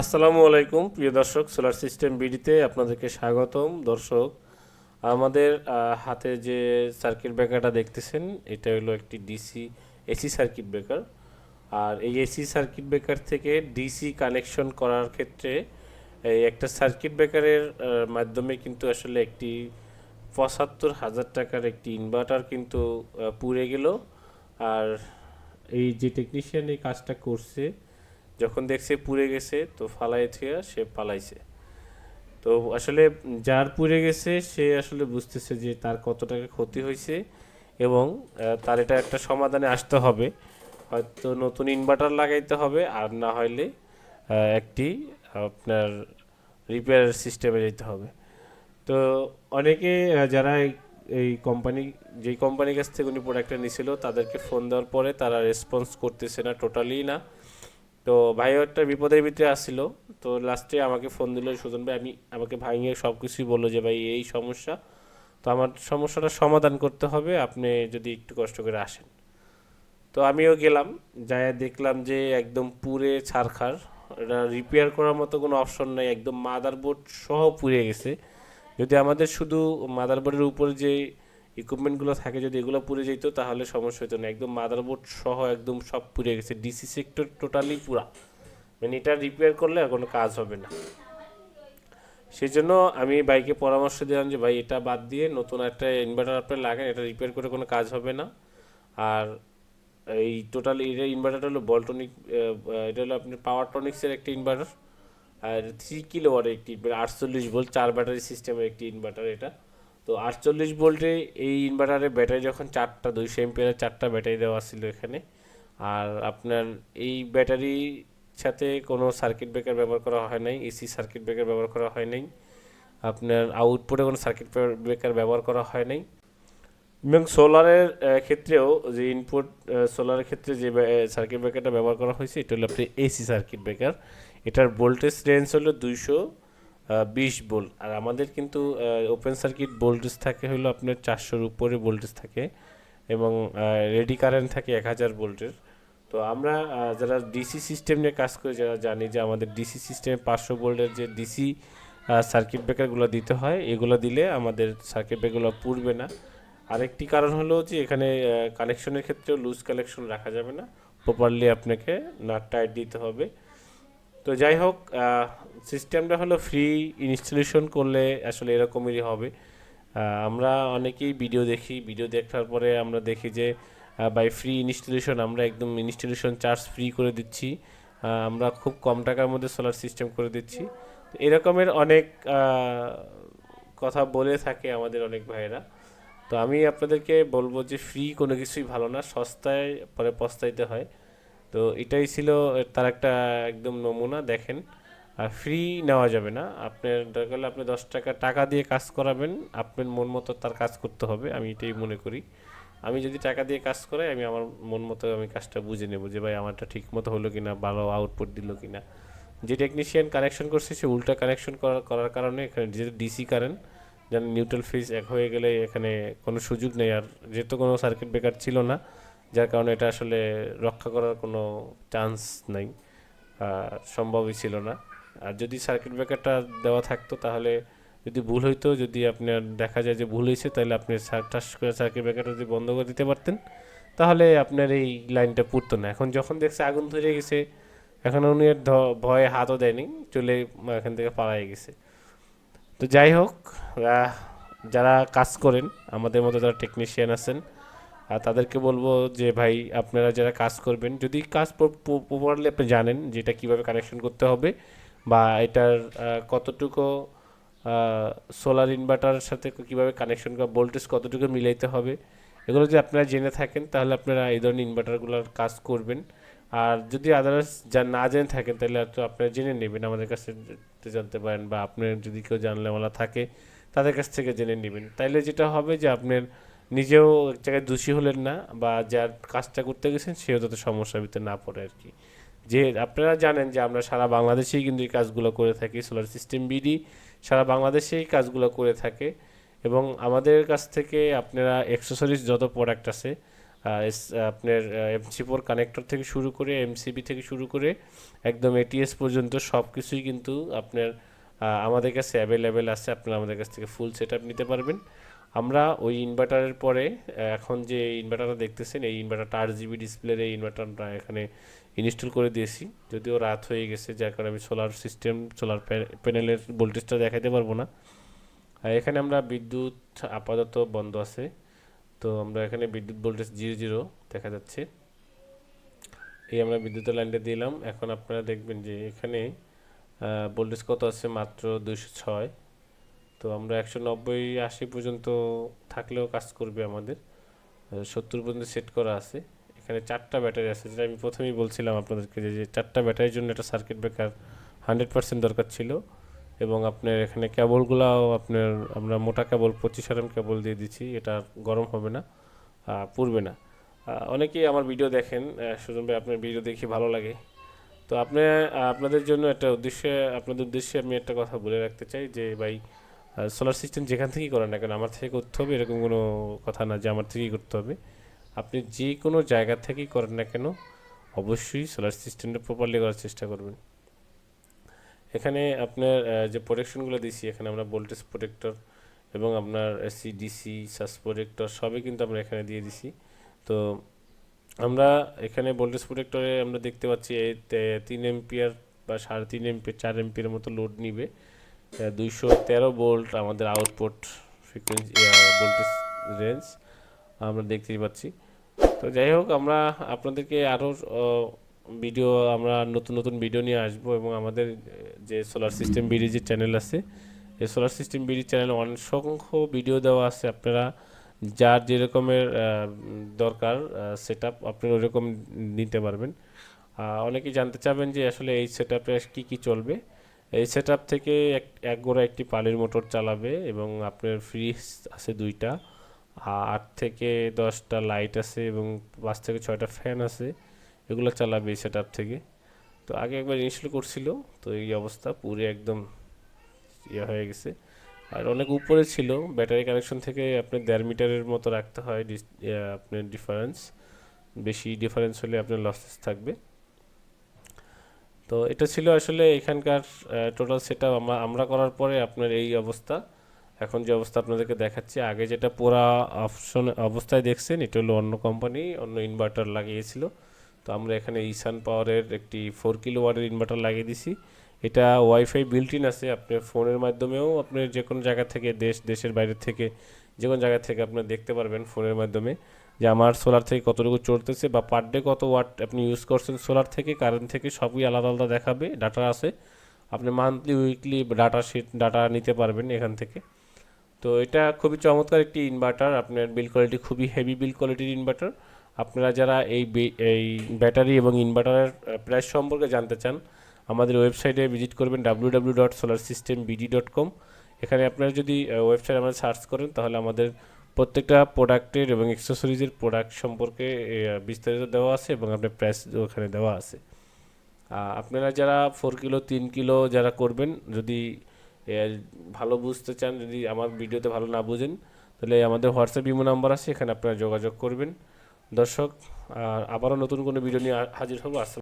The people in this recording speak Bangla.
আসসালামু আলাইকুম, প্রিয় দর্শক সোলার সিস্টেম বিডিতে আপনাদেরকে স্বাগতম। দর্শক, আমাদের হাতে যে সার্কিট ব্রেকারটা দেখতেছেন, এটা হলো একটি ডিসি এসি সার্কিট ব্রেকার আর এই এসি সার্কিট ব্রেকার থেকে ডিসি কানেকশন করার ক্ষেত্রে এই একটা সার্কিট ব্রেকারের মাধ্যমে কিন্তু আসলে একটি পঁচাত্তর হাজার টাকার একটি ইনভার্টার কিন্তু পুড়ে গেল। আর এই যে টেকনিশিয়ান এই কাজটা করছে যখন দেখছে পুড়ে গেছে, তো ফালাই সে পালাইছে। তো আসলে যার পুড়ে গেছে, সে আসলে বুঝতেছে যে তার কত টাকা ক্ষতি হয়েছে এবং তার এটা একটা সমাধানে আসতে হবে। হয়তো নতুন ইনভার্টার লাগাইতে হবে, আর না হইলে একটি আপনার রিপেয়ার সিস্টেমে যেতে হবে। তো অনেকে যারা এই- কোম্পানি যেই কোম্পানির কাছ থেকে উনি প্রোডাক্টটা নিছিল, তাদেরকে ফোন দেওয়ার পরে তারা রেসপন্স করতেছে না টোটালি না। তো ভাই একটা বিপদের ভিতরে আসছিল। তো লাস্টে আমাকে ফোন দিল, সুজন ভাই, আমি, আমাকে ভাইয়ে সব কিছুই বলল যে, ভাই, এই সমস্যা। তো আমার সমস্যাটা সমাধান করতে হবে, আপনি যদি একটু কষ্ট করে আসেন। তো আমিও গেলাম যাই দেখলাম যে একদম পুরে ছারখার। এটা রিপেয়ার করার মতো কোনো অপশন নাই, একদম মাদারবোর্ড সহ পুড়ে গেছে। যদি আমাদের শুধু মাদারবোর্ডের উপরে যে ইকুইপমেন্টগুলো থাকে যদি এগুলো পুড়ে যেত, তাহলে সমস্যা হতো না। একদম মাদারবোর্ড সহ একদম সব পুড়ে গেছে। ডিসি সেক্টর টোটালি পুরা। মানে এটা রিপেয়ার করলে আর কোনো কাজ হবে না। সেই জন্য আমি বাইকে পরামর্শ দিলাম যে, ভাই, এটা বাদ দিয়ে নতুন একটা ইনভার্টার আপনি লাগান, এটা রিপেয়ার করে কোনো কাজ হবে না। আর এই টোটাল এটা ইনভার্টারটা হলো বলটনিক এটা হলো আপনার পাওয়ার টনিক্সের একটি ইনভার্টার আর থ্রি কিলো ওয়াটের একটি আটচল্লিশ ভোল্ট চার ব্যাটারি সিস্টেমের একটি ইনভার্টার এটা। তো আটচল্লিশ ভোল্টে এই ইনভার্টারের ব্যাটারি যখন চারটা, দুইশো এমপিয়ারের চারটা ব্যাটারি দেওয়া ছিল এখানে, আর আপনার এই ব্যাটারির সাথে কোনো সার্কিট ব্রেকার ব্যবহার করা হয় নাই এসি সার্কিট ব্রেকার ব্যবহার করা হয় নাই, আপনার আউটপুটে কোনো সার্কিট ব্রেকার ব্যবহার করা হয় নাই। এবং সোলারের ক্ষেত্রেও যে ইনপুট সোলারের ক্ষেত্রে যে সার্কিট ব্রেকারটা ব্যবহার করা হয়েছে, এটা হলো আপনি এসি সার্কিট ব্রেকার এটার ভোল্টেজ রেঞ্জ হলো দুইশো বিশ ভোল্ট আর আমাদের কিন্তু ওপেন সার্কিট ভোল্টেজ থাকে হলো আপনার চারশোর উপরে ভোল্টেজ থাকে এবং রেডি কারেন্ট থাকে এক হাজার ভোল্টের তো আমরা যারা ডিসি সিস্টেম নিয়ে কাজ করে, যারা জানি যে আমাদের ডিসি সিস্টেমে পাঁচশো ভোল্টের যে ডিসি সার্কিট ব্রেকারগুলো দিতে হয়, এগুলো দিলে আমাদের সার্কিট ব্রেকারগুলো পুড়বে না। আরেকটি কারণ হলো যে এখানে কানেকশনের ক্ষেত্রেও লুজ কানেকশন রাখা যাবে না। প্রপারলি আপনাকে নাট টাইট দিতে হবে। তো যাই হোক সিস্টেমটা হলো ফ্রি ইনস্টলেশন করলে আসলে এরকমই হবে। আমরা অনেকেই ভিডিও দেখি। ভিডিও দেখার পরে আমরা দেখি যে বাই ফ্রি ইনস্টলেশন আমরা একদম ইনস্টলেশন চার্জ ফ্রি করে দিচ্ছি। আমরা খুব কম টাকার মধ্যে সোলার সিস্টেম করে দিচ্ছি। এরকমের অনেক কথা বলে থাকে আমাদের অনেক ভাইয়েরা। তো আমি আপনাদেরকে বলব যে ফ্রি কোনো কিছুই ভালো না। সস্তায় পরে পস্তাইতে হয়। তো এটাই ছিল তার একটা একদম নমুনা, দেখেন। আর ফ্রি নেওয়া যাবে না। আপনার দরকার হলে আপনি দশ টাকা টাকা দিয়ে কাজ করাবেন। আপনার মন মতো তার কাজ করতে হবে, আমি এটাই মনে করি। আমি যদি টাকা দিয়ে কাজ করাই, আমি আমার মন মতো আমি কাজটা বুঝে নেব যে, ভাই, আমারটা ঠিক মতো হলো কিনা, ভালো আউটপুট দিল কিনা? যে টেকনিশিয়ান কানেকশন করছে, সে উল্টা কানেকশন করার করার কারণে এখানে যেহেতু ডিসি কারেন্ট, যেন নিউট্রাল ফেজ এক হয়ে গেলে এখানে কোনো সুযোগ নেই। আর যেহেতু কোনো সার্কিট ব্রেকার ছিল না যার কারণে এটা আসলে রক্ষা করার কোনো চান্স নাই সম্ভবই ছিল না। আর যদি সার্কিট ব্রেকারটা দেওয়া থাকতো তাহলে যদি ভুল হইতো, যদি আপনার দেখা যায় যে ভুল হয়েছে তাহলে আপনি ঠাস করে সার্কিট ব্রেকারটা যদি বন্ধ করে দিতে পারতেন, তাহলে আপনার এই লাইনটা পুড়তো না। এখন যখন দেখছে আগুন ধরে গেছে, এখন উনি আর ভয়ে হাতও দেয়নি, চলে এখান থেকে পালাই গেছে। তো যাই হোক যারা কাজ করেন, আমাদের মতো যারা টেকনিশিয়ান আছেন তাদেরকে বলব যে, ভাই, আপনারা যারা কাজ করবেন, যদি কাজ প্রপারলি আপনি জানেন যে এটা কীভাবে কানেকশন করতে হবে বা এটার কতটুকু সোলার ইনভার্টারের সাথে কীভাবে কানেকশন করা ভোল্টেজ কতটুকু মিলাইতে হবে, এগুলো যদি আপনারা জেনে থাকেন, তাহলে আপনারা এই ধরনের ইনভার্টারগুলোর কাজ করবেন। আর যদি আদার্স যা, না জেনে থাকেন, তাহলে তো আপনারা জেনে নেবেন, আমাদের কাছে জানতে পারেন বা আপনার যদি কেউ জানলেওয়ালা থাকে, তাদের কাছ থেকে জেনে নেবেন। তাইলে যেটা হবে যে, আপনার নিজেও এক জায়গায় দোষী হলেন না বা যার কাজটা করতে গেছেন, সেও যাতে সমস্যার ভিতরে না পড়ে আর কি। যে আপনারা জানেন যে আমরা সারা বাংলাদেশেই কিন্তু এই কাজগুলো করে থাকি সোলার সিস্টেম বিডি সারা বাংলাদেশেই কাজগুলো করে থাকে। এবং আমাদের কাছ থেকে আপনারা অ্যাক্সেসরিজ যত প্রোডাক্ট আছে আপনার এমসি ফোর কানেক্টর থেকে শুরু করে এমসিবি থেকে শুরু করে, একদম এটিএস পর্যন্ত সব কিছুই কিন্তু আপনার আমাদের কাছে অ্যাভেলেবেল আছে। আপনারা আমাদের কাছ থেকে ফুল সেট নিতে পারবেন। আমরা ওই ইনভার্টারের পরে এখন যে ইনভার্টারটা দেখতেছেন, এই ইনভার্টারটা আট জিবি ডিসপ্লের এই ইনভার্টারটা এখানে ইনস্টল করে দিয়েছি। যদিও রাত হয়ে গেছে, যার কারণে আমি সোলার সিস্টেম সোলার প্যানেলের ভোল্টেজটা দেখাতে পারব না। আর এখানে আমরা বিদ্যুৎ আপাতত বন্ধ আছে। তো আমরা এখানে বিদ্যুৎ ভোল্টেজ জিরো জিরো দেখা যাচ্ছে। এই আমরা বিদ্যুতের লাইনটা দিলাম। এখন আপনারা দেখবেন যে এখানে ভোল্টেজ কত আছে? মাত্র দুইশো ছয়। তো আমরা একশো নব্বই, আশি পর্যন্ত থাকলেও কাজ করবে আমাদের। সত্তর পর্যন্ত সেট করা আছে। এখানে চারটা ব্যাটারি আছে। যেটা আমি প্রথমেই বলছিলাম আপনাদেরকে যে চারটা ব্যাটারির জন্য একটা সার্কিট ব্রেকার হান্ড্রেড পার্সেন্ট দরকার ছিল এবং আপনার এখানে কেবলগুলাও আপনার, আমরা মোটা কেবল পঁচিশ আরএম কেবল দিয়ে দিচ্ছি। এটা গরম হবে না পুড়বে না। অনেকেই আমার ভিডিও দেখেন। সুজন ভাই, আপনার ভিডিও দেখি ভালো লাগে। তো আপনি আপনাদের জন্য একটা উদ্দেশ্যে, আপনাদের উদ্দেশ্যে আমি একটা কথা বলে রাখতে চাই যে, ভাই সোলার সিস্টেম যেখান থেকেই করেন না কেন, আমার থেকে করতে হবে এরকম কোনো কথা না যে আমার থেকেই করতে হবে। আপনি যে কোনো জায়গা থেকেই করেন না কেন, অবশ্যই সোলার সিস্টেমটা প্রপারলি করার চেষ্টা করবেন। এখানে আপনার যে প্রোটেকশনগুলো দিছি এখানে আমরা ভোল্টেজ প্রোটেক্টর এবং আপনার এসি ডিসি সাস প্রোটেক্টর সবই কিন্তু আমরা এখানে দিয়ে দিছি। তো আমরা এখানে ভোল্টেজ প্রোটেক্টরে আমরা দেখতে পাচ্ছি তিন এম্পিয়ার বা সাড়ে তিন এম্পিয়ার চার এম্পিয়ার মতো লোড নিবে। দুইশো তেরো ভোল্ট আমাদের আউটপুট ফ্রিকোয়েন্সি ভোল্টেজ রেঞ্জ আমরা দেখতেই পাচ্ছি। তো যাই হোক আমরা আপনাদেরকে আরও ভিডিও আমরা নতুন নতুন ভিডিও নিয়ে আসব এবং আমাদের যে সোলার সিস্টেম বিডি যে চ্যানেল আছে এই সোলার সিস্টেম বিডি চ্যানেলে অসংখ্য ভিডিও দেওয়া আছে। আপনারা যার যে রকমের আহ, উম, দরকার সেট আপ আপনারা ওরকম নিতে পারবেন। অনেকেই জানতে চাবেন যে আসলে এই সেট আপে কী কী চলবে। এই সেট থেকে এক গোড়া একটি পালির মোটর চালাবে এবং আপনার ফ্রিজ আছে দুইটা আট থেকে দশটা লাইট আছে এবং পাঁচ থেকে ছয়টা ফ্যান আছে, এগুলো চালাবে এই সেট থেকে। তো আগে একবার ইনস্টল করছিল, তো এই অবস্থা পুরো একদম ইয়ে হয়ে গেছে। আর অনেক উপরে ছিল ব্যাটারি কানেকশন থেকে আপনার দেড় মিটারের মতো রাখতে হয় ডিস- আপনার ডিফারেন্স বেশি ডিফারেন্স হলে আপনার লসেস থাকবে। তো এটা ছিল আসলে এখানকার টোটাল সেট আমরা আমরা করার পরে আপনার এই অবস্থা। এখন যে অবস্থা আপনাদেরকে দেখাচ্ছি, আগে যেটা পুরা অপশন অবস্থায় দেখছেন, এটা হলো অন্য কোম্পানি অন্য ইনভার্টার লাগিয়েছিল। তো আমরা এখানে ইসান পাওয়ারের একটি ফোর কিলো ওয়াটের ইনভার্টার লাগিয়ে দিছি। এটা ওয়াইফাই বিল্ট ইন আছে, আপনি ফোনের মাধ্যমেও আপনি যে কোনো জায়গা থেকে, দেশ, দেশের বাইরে থেকে যে কোনো জায়গা থেকে আপনি দেখতে পারবেন ফোনের মাধ্যমে। যে আমার সোলার থেকে কতটুকু চলতেছে বা পার ডে কত ওয়াট আপনি ইউজ করছেন সোলার থেকে কারেন্ট থেকে, সবই আলাদা আলাদা দেখাবে ডাটা আছে। আপনি monthly weekly data sheet data নিতে পারবেন এখান থেকে। তো এটা খুবই চমৎকার একটি ইনভার্টার আপনার বিল কোয়ালিটি খুবই হেভি বিল কোয়ালিটির ইনভার্টার আপনারা যারা এই এই ব্যাটারি এবং ইনভার্টারের প্রাইস সম্পর্কে জানতে চান, আমাদের ওয়েবসাইটে ভিজিট করবেন W W dot solar system BD dot com এখানে আপনারা যদি ওয়েবসাইট আমাদের সার্চ করেন, তাহলে আমাদের প্রত্যেকটা প্রোডাক্টের এবং অ্যাক্সেসরিজের প্রোডাক্ট সম্পর্কে বিস্তারিত দেওয়া আছে এবং আপনার প্রাইস ওখানে দেওয়া আছে। আপনারা যারা ফোর কিলো তিন কিলো যারা করবেন, যদি ভালো বুঝতে চান, যদি আমার ভিডিওতে ভালো না বুঝেন, তাহলে আমাদের হোয়াটসঅ্যাপ ইমো নাম্বার আছে, এখানে আপনারা যোগাযোগ করবেন। দর্শক আবারও নতুন কোনো ভিডিও নিয়ে হাজির হব। আসসালাম